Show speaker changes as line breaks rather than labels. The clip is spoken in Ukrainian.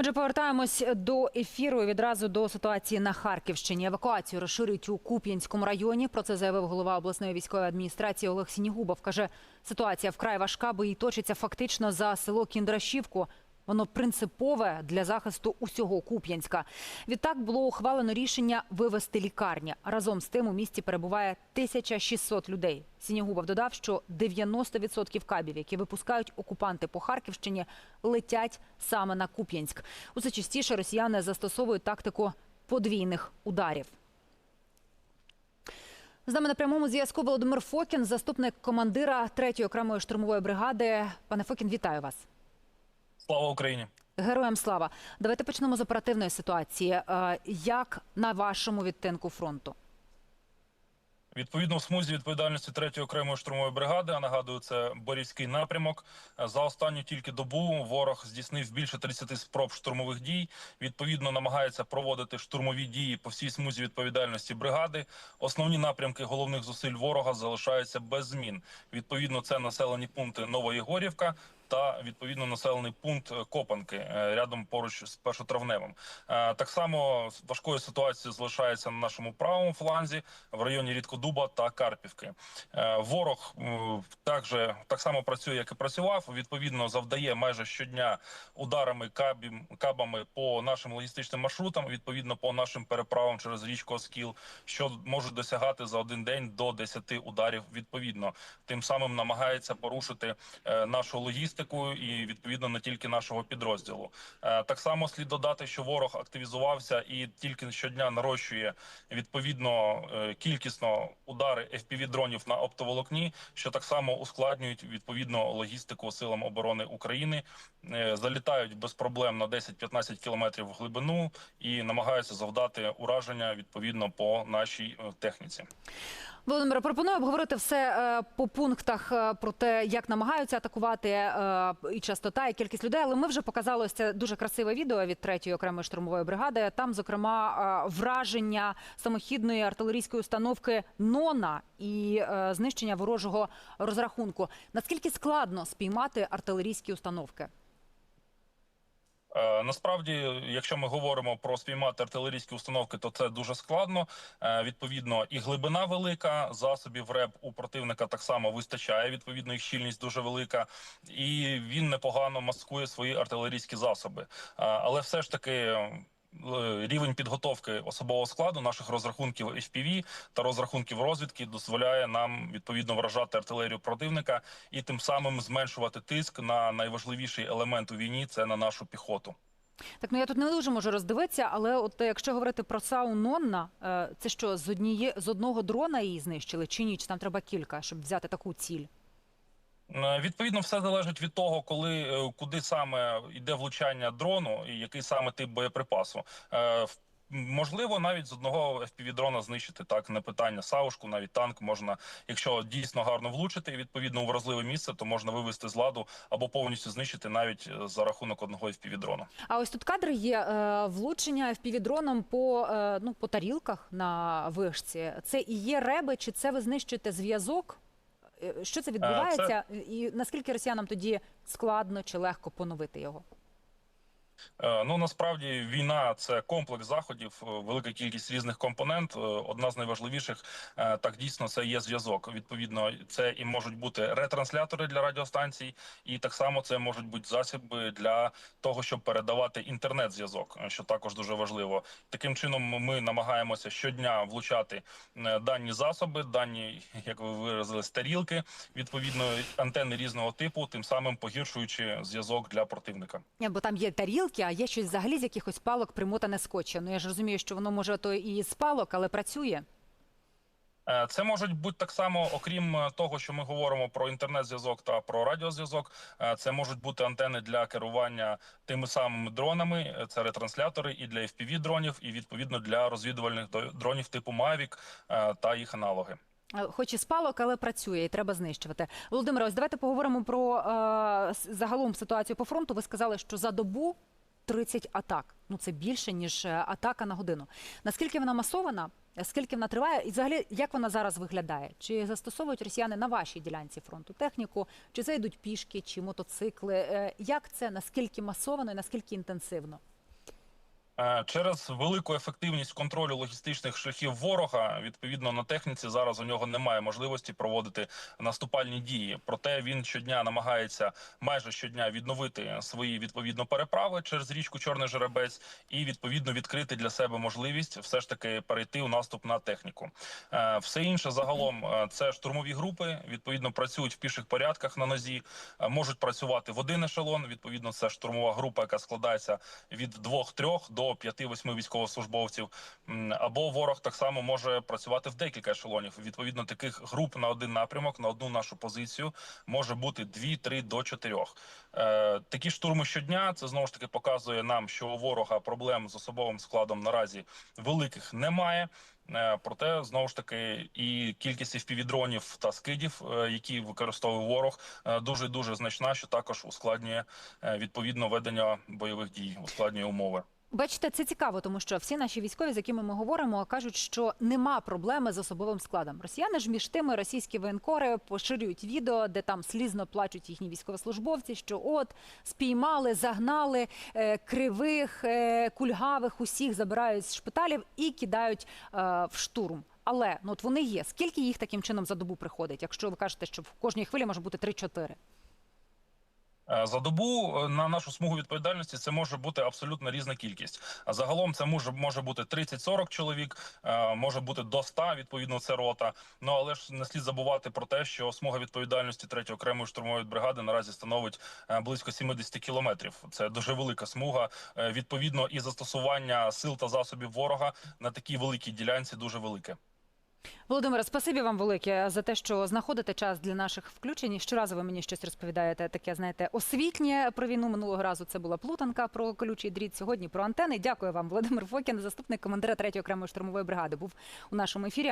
Отже, повертаємось до ефіру і відразу до ситуації на Харківщині. Евакуацію розширюють у Куп'янському районі. Про це заявив голова обласної військової адміністрації Олег Сінігубов. Каже, ситуація вкрай важка, бо її точиться фактично за село Кіндрашівку. Воно принципове для захисту усього Куп'янська. Відтак було ухвалено рішення вивести лікарні. Разом з тим у місті перебуває 1600 людей. Сінігубов додав, що 90% кабів, які випускають окупанти по Харківщині, летять саме на Куп'янськ. Усе частіше росіяни застосовують тактику подвійних ударів. З нами на прямому зв'язку Володимир Фокін, заступник командира 3-ї окремої штурмової бригади. Пане Фокін, вітаю вас.
Слава Україні!
Героям слава. Давайте почнемо з оперативної ситуації. Е, Як на вашому відтинку фронту?
Відповідно, в смузі відповідальності 3-ї окремої штурмової бригади, а нагадую, це Борівський напрямок. За останню тільки добу ворог здійснив більше 30 спроб штурмових дій. Відповідно, намагається проводити штурмові дії по всій смузі відповідальності бригади. Основні напрямки головних зусиль ворога залишаються без змін. Відповідно, це населені пункти Новоєгорівка. Та відповідно населений пункт Копанки е, рядом поруч з першотравневим. Е, Так само важкою ситуацією залишається на нашому правому фланзі в районі Рідкодуба та Карпівки. Е, Ворог також так само працює, як і працював. Відповідно, завдає майже щодня ударами кабами по нашим логістичним маршрутам. Відповідно, по нашим переправам через річку Оскіл, що можуть досягати за один день до 10 ударів. Відповідно, тим самим намагається порушити е, нашу логістику і відповідно не тільки нашого підрозділу. Е, Так само слід додати, що ворог активізувався і тільки щодня нарощує відповідно е, кількісно удари fpv дронів на оптоволокні, що так само ускладнюють відповідно логістику силам оборони України. Е, Залітають без проблем на 10-15 кілометрів в глибину і намагаються завдати ураження відповідно по нашій техніці.
Володимире, пропоную обговорити все е, по пунктах е, про те, як намагаються атакувати е, і частота, і кількість людей. Але ми вже показали ось це дуже красиве відео від 3-ї окремої штурмової бригади. Там, зокрема, враження самохідної артилерійської установки Нона і знищення ворожого розрахунку. Наскільки складно спіймати артилерійські установки?
Е, Насправді, якщо ми говоримо про спіймати артилерійські установки, то це дуже складно. Е, Відповідно, і глибина велика, засобів реп у противника так само вистачає. Відповідно, їх щільність дуже велика, і він непогано маскує свої артилерійські засоби. Е, Але все ж таки. Е, Рівень підготовки особового складу наших розрахунків FPV та розрахунків розвідки дозволяє нам відповідно вражати артилерію противника і тим самим зменшувати тиск на найважливіший елемент у війні це на нашу піхоту.
Так, ну я тут не дуже можу роздивитися, але от е, якщо говорити про САУ Нонна, е, це що з одніє з одного дрона її знищили чи ні? Чи там треба кілька, щоб взяти таку ціль?
Е, Відповідно, все залежить від того, коли е, куди саме йде влучання дрону і який саме тип боєприпасу. Е, Можливо, навіть з одного FPV-дрона знищити так не питання. Саушку, навіть танк можна, якщо дійсно гарно влучити, відповідно у вразливе місце, то можна вивести з ладу або повністю знищити навіть за рахунок одного FPV-дрона.
А ось тут кадри є влучення FPV-дроном по, ну, по тарілках на вишці. Це і є реби, чи це ви знищуєте зв'язок? Е, Що це відбувається? І наскільки росіянам тоді складно чи легко поновити його?
Е, Ну насправді війна це комплекс заходів, е, велика кількість різних компонент. Е, Одна з найважливіших так дійсно це є зв'язок. Відповідно, це і можуть бути ретранслятори для радіостанцій, і так само це можуть бути засоби для того, щоб передавати інтернет-зв'язок, що також дуже важливо. Таким чином ми намагаємося щодня влучати дані засоби, дані, як ви виразили, тарілки, відповідно антени різного типу, тим самим погіршуючи зв'язок для противника.
Бо там є тарілки, а є щось взагалі з якихось палок примотане скотчем. Ну я ж розумію, що воно може то і з палок, але працює.
Е, Це можуть бути так само, окрім е, того, що ми говоримо про інтернет-зв'язок та про радіозв'язок. е, Це можуть бути антени для керування тими самими дронами. Це ретранслятори і для fpv дронів, і відповідно для розвідувальних дронів типу Mavic та їх аналоги.
Хоч і з палок, але працює і треба знищувати. Володимире, ось давайте поговоримо про е, загалом ситуацію по фронту. Ви сказали, що за добу 30 атак. Ну це більше ніж е, атака на годину. Наскільки вона масована? Скільки вона триває, і взагалі як вона зараз виглядає? Чи застосовують росіяни на вашій ділянці фронту техніку? Чи це йдуть пішки, чи мотоцикли? Е, Як це наскільки масовано і наскільки інтенсивно?
Е, Через велику ефективність контролю логістичних шляхів ворога, відповідно на техніці, зараз у нього немає можливості проводити наступальні дії. Проте він щодня намагається майже щодня відновити свої відповідно переправи через річку Чорний Жеребець і відповідно відкрити для себе можливість все ж таки перейти у наступ на техніку. Е, Все інше загалом е, це штурмові групи. Відповідно працюють в піших порядках на нозі, можуть працювати в один ешелон. Відповідно, це штурмова група, яка складається від двох-трьох до п'яти-восьми військовослужбовців. Або ворог так само може працювати в декілька ешелонів. Відповідно, таких груп на один напрямок, на одну нашу позицію може бути дві-три до чотирьох. Е, такі штурми щодня. Це знову ж таки показує нам, що у ворога проблем з особовим складом наразі великих немає. Е, Проте знову ж таки і кількість FPV-дронів та скидів, е, які використовує ворог, дуже дуже значна, що також ускладнює відповідно ведення бойових дій, ускладнює умови.
Бачите, це цікаво, тому що всі наші військові, з якими ми говоримо, кажуть, що нема проблеми з особовим складом. Росіяни ж між тими російські воєнкори поширюють відео, де там слізно плачуть їхні військовослужбовці, що от спіймали, загнали е, кривих, е, кульгавих, усіх забирають з шпиталів і кидають е, в штурм. Але ну от вони є. Скільки їх таким чином за добу приходить? Якщо ви кажете, що в кожній хвилі може бути 3-4?
Е, За добу е, на нашу смугу відповідальності це може бути абсолютно різна кількість. А загалом це може може бути 30-40 чоловік, е, може бути до 100, відповідно, це рота. Ну але ж не слід забувати про те, що смуга відповідальності 3 окремої штурмової бригади наразі становить близько 70 кілометрів. Це дуже велика смуга. Відповідно, і застосування сил та засобів ворога на такій великій ділянці дуже велике.
Володимире, спасибі вам велике за те, що знаходите час для наших включень. Щоразу ви мені щось розповідаєте таке, знаєте, освітнє про війну. Минулого разу це була плутанка про колючий дріт. Сьогодні про антени. Дякую вам, Володимир Фокін, заступник командира 3-ї окремої штурмової бригади, був у нашому ефірі.